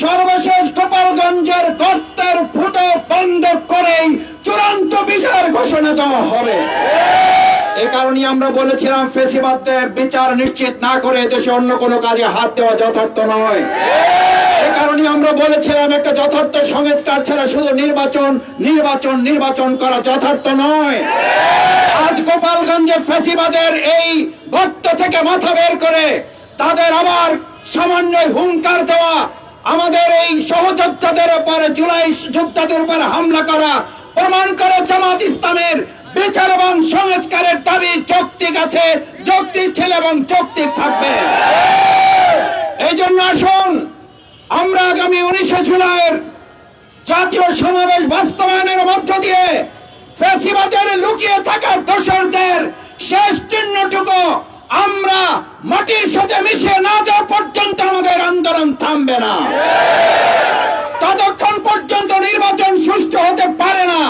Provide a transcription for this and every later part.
সর্বশেষ গোপালগঞ্জের গর্তের ফুটো বন্ধ করেই চূড়ান্ত বিচার ঘোষণা দেওয়া হবে। এ কারণে আমরা বলেছিলাম, ফেসিবাদদের বিচার নিশ্চিত না করে দেশে অন্য কোনো কাজে হাত দেওয়া যথার্থ নয়। এ কারণে আমরা বলেছিলাম, একটা যথার্থ সংস্কার ছাড়া শুধু নির্বাচন নির্বাচন নির্বাচন করা যথার্থ নয়। আজ গোপালগঞ্জে ফেসিবাদের এই গর্ত থেকে মাথা বের করে তাদের আবার সামান্য হুঙ্কার দেওয়া আমাদের এই সহযোদ্ধাদের উপরে, জুলাই যোদ্ধাদের উপরে হামলা করা, প্রমাণ করে জামাত ইসলামের বিচার এবং সংস্কারের দাবি যৌক্তিক আছে যৌক্তিক ছিল এবং যৌক্তিক থাকবে। এই জন্য আসুন, আমরা আগামী উনিশে জুলাইয়ের জাতীয় সমাবেশ বাস্তবায়নের মধ্য দিয়ে ফ্যাসিবাদের লুকিয়ে থাকা দোসরদের শেষ চিহ্নটুকু আমরা মাটির সাথে মিশিয়ে না দেওয়া পর্যন্ত আমাদের আন্দোলন থামবে না। ততক্ষণ পর্যন্ত নির্বাচন সুষ্ঠু হতে পারে না।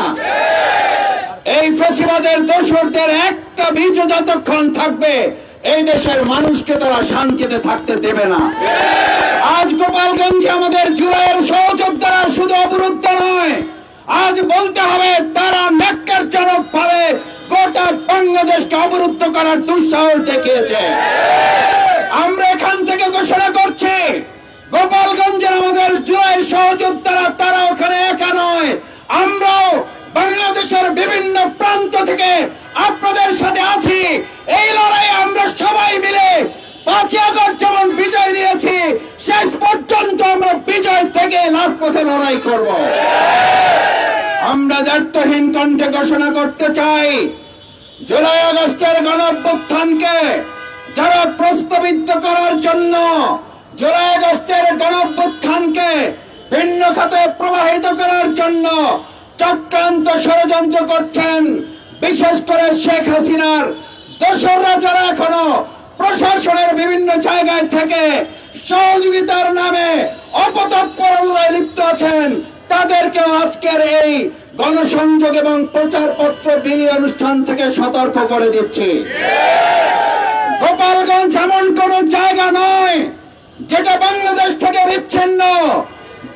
এই ফেসিবাদের দোসরদের একটা বীজ যতক্ষণ থাকবে, এই দেশের মানুষকে তারা শান্তিতে থাকতে দেবে না। আজ গোপালগঞ্জে আমাদের জুলাইয়ের সহযোদ্ধারা শুধু অবরুদ্ধ নয়, আজ বলতে হবে তারা ন্যাক্কারজনক গোটা বাংলাদেশকে অবরুদ্ধ করার দুঃসাহস দেখিয়েছে। আমরা এখান থেকে ঘোষণা করছি, গোপালগঞ্জের আমাদের জুলাই সহযোদ্ধারা, তারা ওখানে একা নয়। আমরাও বাংলাদেশের বিভিন্ন প্রান্ত থেকে আপনাদের সাথে আছি। এই লড়াই আমরা সবাই মিলে পাঁচই আগস্ট যেমন বিজয় নিয়েছি, শেষ পর্যন্ত আমরা বিজয় থেকে লাভ পথে লড়াই করব। আমরা দায়িত্বহীন কণ্ঠে ঘোষণা করতে চাই জুলাই আগস্টের গণ অভ্যুত্থানকে যারা প্রস্তাবিত করার জন্য জুলাই আগস্টের গণ অভ্যুত্থানকে ভিন্ন খাতে প্রবাহিত করার জন্য চক্রান্ত ষড়যন্ত্র করছেন, বিশেষ করে শেখ হাসিনার দোসররা যারা এখনও প্রশাসনের বিভিন্ন জায়গায় থেকে সহযোগিতার নামে অপতৎপরতায় লিপ্ত আছেন তাদেরকেও আজকের এই গণসংযোগ এবং প্রচারপত্র বিলি অনুষ্ঠান থেকে সতর্ক করে দিচ্ছি। গোপালগঞ্জ এমন কোন জায়গা নয় যেটা বাংলাদেশ থেকে বিচ্ছিন্ন।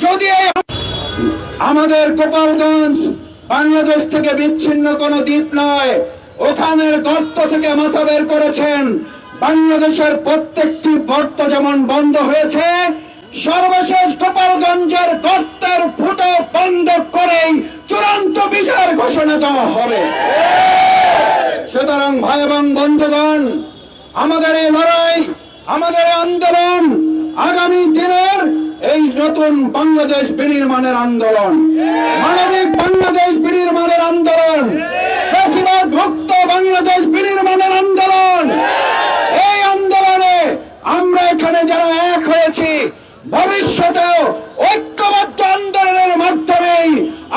যদি আমাদের গোপালগঞ্জ বাংলাদেশ থেকে বিচ্ছিন্ন কোনো দ্বীপ নয়, ওখানের গর্ত থেকে মাথা বের করেছেন। বাংলাদেশের প্রত্যেকটি গর্ত যেমন বন্ধ হয়েছে সর্বশেষ গোপালগঞ্জের গর্তের ফুটো বন্ধ করেই চূড়ান্ত বিচার ঘোষণা দেওয়া হবে। সুতরাং ভাই এবং বন্ধুগণ, আমাদের এই লড়াই, আমাদের আন্দোলন আগামী দিনের এই নতুন বাংলাদেশ বিনির্মাণের আন্দোলন। মানবিক বাংলাদেশ বিনির্মাণের আন্দোলন ফ্যাসিবাদ মুক্ত বাংলাদেশ বিনির্মাণের আন্দোলন এই আন্দোলনে আমরা এখানে যারা এক হয়েছি ভবিষ্যতেও ঐক্যবদ্ধ আন্দোলনের মাধ্যমেই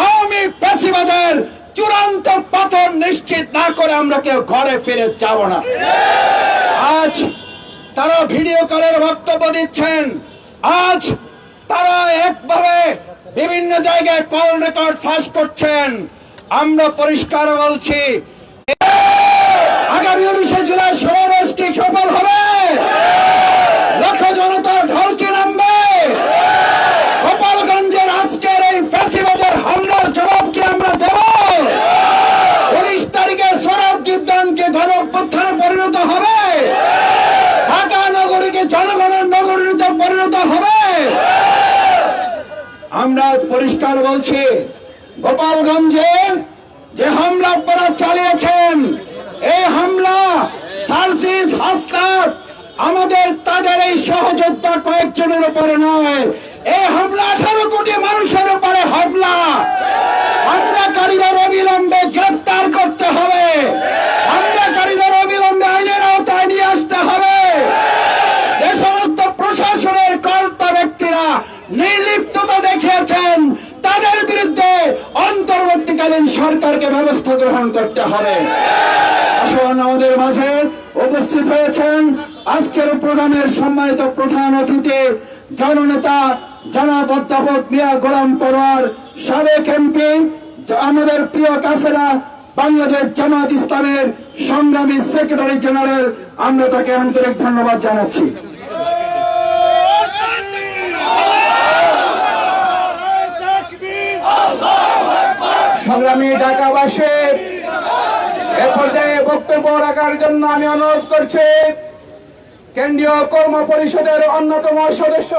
আওয়ামী ফ্যাসিবাদের চূড়ান্ত পতন নিশ্চিত না করে আমরা কেউ ঘরে ফিরে যাব না। আজ তারা ভিডিও কলের বক্তব্য দিচ্ছেন। আজ তারা একভাবে বিভিন্ন জায়গায় কল রেকর্ড ফাঁস করছেন। আমরা পরিষ্কার বলছি, আগামী উনিশে জনগণের নগরীতে পরিণত হবে। আমরা পরিষ্কার বলছি, গোপালগঞ্জে যে হামলা আপনারা চালিয়েছেন, এই হামলা সার্জিস হাসনাত আমাদের তাদের এই সহযোদ্ধা কয়েকজনের উপরে নয়। এই হামলা আঠারো কোটি মানুষের উপরে হামলা। অন্তর্বর্তীকালীন সরকারকে ব্যবস্থা গ্রহণ করতে হবে। আসুন আমাদের মাঝে উপস্থিত হয়েছেন আজকের প্রোগ্রামের সম্মানিত প্রধান অতিথি, জননেতা জনাব অধ্যাপক মিয়া গোলাম পরোয়ার, সাবেক এমপি, আমাদের প্রিয় কাফেরা বাংলাদেশ জামাত ইসলামের সংগ্রামী সেক্রেটারি জেনারেল, আমরা তাকে আন্তরিক ধন্যবাদ জানাচ্ছি। সংগ্রামী ঢাকাবাসীর এ পর্যায়ে বক্তব্য রাখার জন্য আমি অনুরোধ করছি, কেন্দ্রীয় কর্ম পরিষদের অন্যতম সদস্য